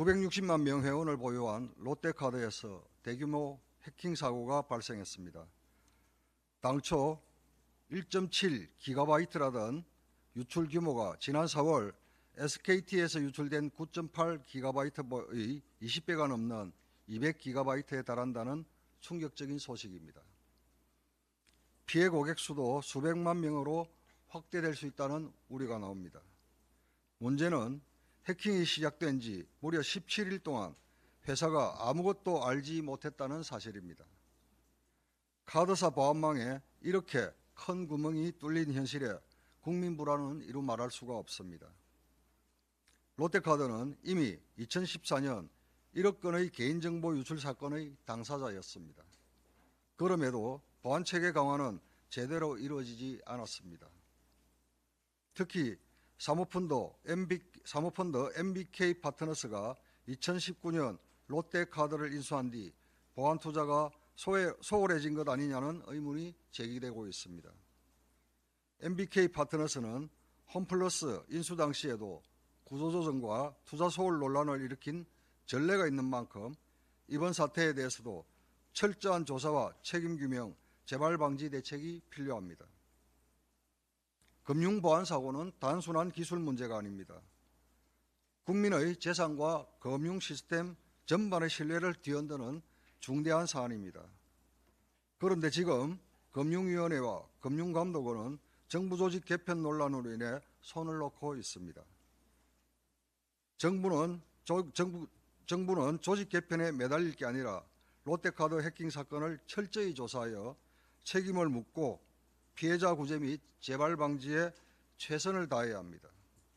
960만 명 회원을 보유한 롯데카드에서 대규모 해킹 사고가 발생했습니다. 당초 1.7 기가바이트라던 유출 규모가 지난 4월 SKT에서 유출된 9.8 기가바이트의 20배가 넘는 200 기가바이트에 달한다는 충격적인 소식입니다. 피해 고객 수도 수백만 명으로 확대될 수 있다는 우려가 나옵니다. 문제는 해킹이 시작된 지 무려 17일 동안 회사가 아무것도 알지 못했다는 사실입니다. 카드사 보안망에 이렇게 큰 구멍이 뚫린 현실에 국민 불안은 이루 말할 수가 없습니다. 롯데카드는 이미 2014년 1억 건의 개인정보 유출 사건의 당사자였습니다. 그럼에도 보안 체계 강화는 제대로 이루어지지 않았습니다. 특히 사모펀드, MB, 사모펀드 MBK 파트너스가 2019년 롯데카드를 인수한 뒤 보안 투자가 소외, 소홀해진 것 아니냐는 의문이 제기되고 있습니다. MBK 파트너스는 홈플러스 인수 당시에도 구조조정과 투자 소홀 논란을 일으킨 전례가 있는 만큼 이번 사태에 대해서도 철저한 조사와 책임 규명, 재발 방지 대책이 필요합니다. 금융 보안 사고는 단순한 기술 문제가 아닙니다. 국민의 재산과 금융 시스템 전반의 신뢰를 뒤흔드는 중대한 사안입니다. 그런데 지금 금융위원회와 금융감독원은 정부 조직 개편 논란으로 인해 손을 놓고 있습니다. 정부는 조, 정부, 정부는 조직 개편에 매달릴 게 아니라 롯데카드 해킹 사건을 철저히 조사하여 책임을 묻고 피해자 구제 및 재발 방지에 최선을 다해야 합니다.